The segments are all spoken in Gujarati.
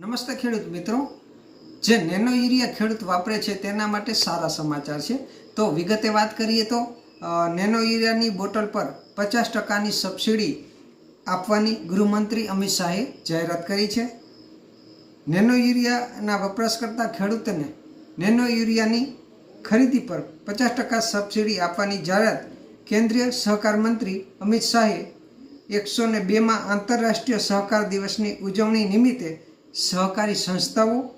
નમસ્તે ખેડૂત મિત્રો. જે નેનો યુરિયા ખેડૂત વાપરે છે તેના માટે સારા સમાચાર છે. તો વિગતે વાત કરીએ તો નેનો યુરિયાની બોટલ પર પચાસ ટકાની સબસિડી આપવાની ગૃહમંત્રી અમિત શાહે જાહેરાત કરી છે. નેનો યુરિયાના વપરાશ કરતા ખેડૂતોને નેનો યુરિયાની ખરીદી પર પચાસ ટકા સબસિડી આપવાની જાહેરાત કેન્દ્રીય સહકાર મંત્રી અમિત શાહે એકસો ને બેમાં આંતરરાષ્ટ્રીય સહકાર દિવસની ઉજવણી નિમિત્તે સહકારી સંસ્થાઓ,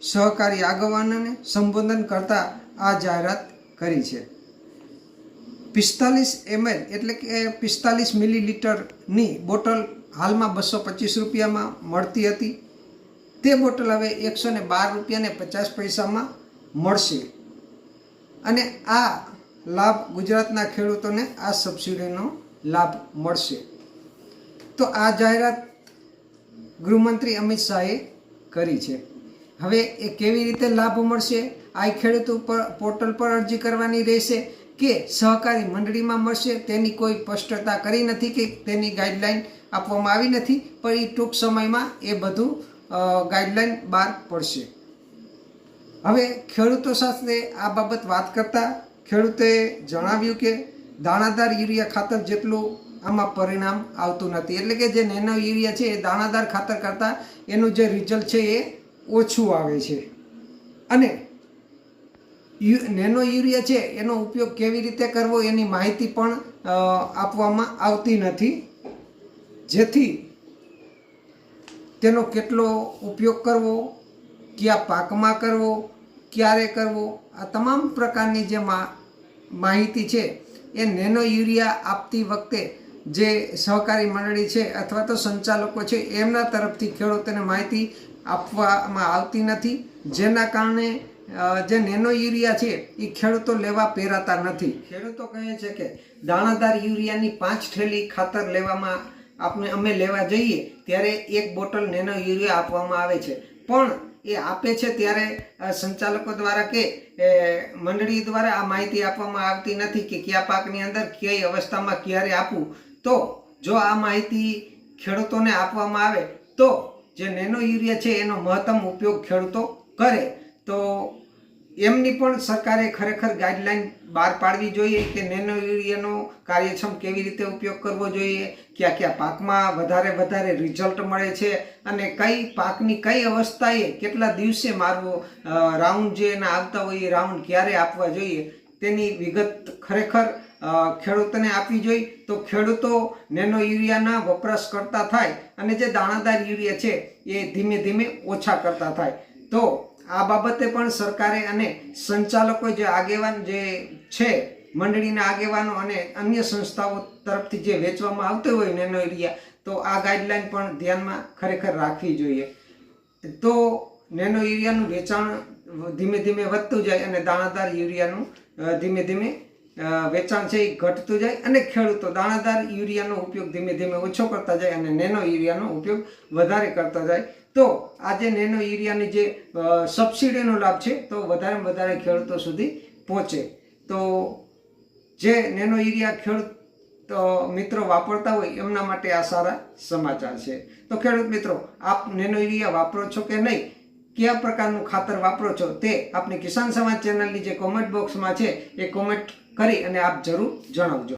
સહકારી આગેવાનોને સંબોધન કરતા આ જાહેરાત કરી છે. પિસ્તાલીસ એમએલ એટલે કે પિસ્તાલીસ મિલીલીટરની બોટલ હાલમાં બસો પચીસ રૂપિયામાં મળતી હતી. તે બોટલ હવે એકસો ને બાર રૂપિયાને પચાસ પૈસામાં મળશે. અને આ લાભ ગુજરાતના ખેડૂતોને આ સબસિડીનો લાભ મળશે. તો આ જાહેરાત ગૃહમંત્રી અમિત શાહે કરી છે. હવે એ કેવી રીતે લાભ મળશે? આ ખેડૂત ઉપર પોર્ટલ પર અરજી કરવાની રહેશે કે સહકારી મંડળીમાં મળશે? તેની કોઈ સ્પષ્ટતા કરી નથી કે તેની ગાઈડલાઈન આપવામાં આવી નથી, પણ એ ટૂંક સમયમાં એ બધું ગાઈડલાઈન બહાર પડશે. હવે ખેડૂતો સાથે આ બાબત વાત કરતા ખેડૂતોએ જણાવ્યું કે દાણાદાર યુરિયા ખાતર જેટલું આમાં પરિણામ આવતું નથી. એટલે કે જે નેનો યુરિયા છે, એ દાણાદાર ખાતર કરતાં એનું જે રિઝલ્ટ છે, એ ઓછું આવે છે. અને નેનો યુરિયા છે, એનો ઉપયોગ કેવી રીતે કરવો, એની માહિતી પણ આપવામાં આવતી નથી. જેથી તેનો કેટલો ઉપયોગ કરવો, કયા પાકમાં કરવો, ક્યારે કરવો, આ તમામ પ્રકારની જે માહિતી છે, એ નેનો યુરિયા આપતી વખતે જે સહકારી મંડળી છે અથવા તો સંચાલકો છે, એમના તરફથી ખેડૂતોને માહિતી આપવામાં આવતી નથી. જેના કારણે જે નેનો યુરિયા છે, એ ખેડૂતો લેવા પહેરાતા નથી. ખેડૂતો કહે છે કે, દાણાદાર યુરિયાની પાંચ થેલી ખાતર લેવામાં આપણે, અમે લેવા જઈએ, ત્યારે એક બોટલ નેનો યુરિયા આપવામાં આવે છે. પણ એ આપે છે ત્યારે સંચાલકો દ્વારા કે મંડળી દ્વારા આ માહિતી આપવામાં આવતી નથી કે કયા પાકની અંદર કઈ અવસ્થામાં ક્યારે આપવું. તો જો આ માહિતી ખેડૂતોને આપવામાં આવે, તો જે નેનો યુરિયા છે એનો મહત્તમ ઉપયોગ ખેડૂતો કરે, તો એમની પણ સરકારે ખરેખર ગાઈડલાઈન બહાર પાડવી જોઈએ કે નેનો યુરિયાનો કાર્યક્ષમ કેવી રીતે ઉપયોગ કરવો જોઈએ, કયા કયા પાકમાં વધારે વધારે રિઝલ્ટ મળે છે અને કઈ પાકની કઈ અવસ્થાએ કેટલા દિવસે મારવો રાઉન્ડ જે એના આવતા હોય એ રાઉન્ડ ક્યારે આપવા જોઈએ, તેની વિગત ખરેખર ખેડૂતોને આપવી જોઈએ, તો ખેડૂતો નેનો યુરિયાના વપરાશ કરતા થાય અને જે દાણાદાર યુરિયા છે, એ ધીમે ધીમે ઓછા કરતા થાય. તો આ બાબતે પણ સરકારે અને સંચાલકો જે આગેવાન જે છે, મંડળીના આગેવાનો અને અન્ય સંસ્થાઓ તરફથી જે વેચવામાં આવતો હોય નેનો યુરિયા, તો આ ગાઈડલાઈન પણ ધ્યાનમાં ખરેખર રાખવી જોઈએ. તો નેનો યુરિયાનું વેચાણ ધીમે ધીમે વધતું જાય અને દાણાદાર યુરિયાનું ધીમે ધીમે વેચાણ છે એ ઘટતું જાય અને ખેડૂતો દાણાદાર યુરિયાનો ઉપયોગ ધીમે ધીમે ઓછો કરતા જાય અને નેનો યુરિયાનો ઉપયોગ વધારે કરતા જાય. તો આજે નેનો યુરિયાની જે સબસિડીનો લાભ છે તો વધારે વધારે ખેડૂતો સુધી પહોંચે. તો જે નેનો યુરિયા ખેડૂત તો મિત્રો વાપરતા હોય એમના માટે આ સારા સમાચાર છે. તો ખેડૂત મિત્રો, આપ નેનો યુરિયા વાપરો છો કે નહીં? કયા પ્રકારનું ખાતર વાપરો છો તે આપણી કિસાન સમાજ ચેનલની જે કોમેન્ટ બોક્સમાં છે, એ કોમેન્ટ કરી અને આપ જરૂર જણાવજો.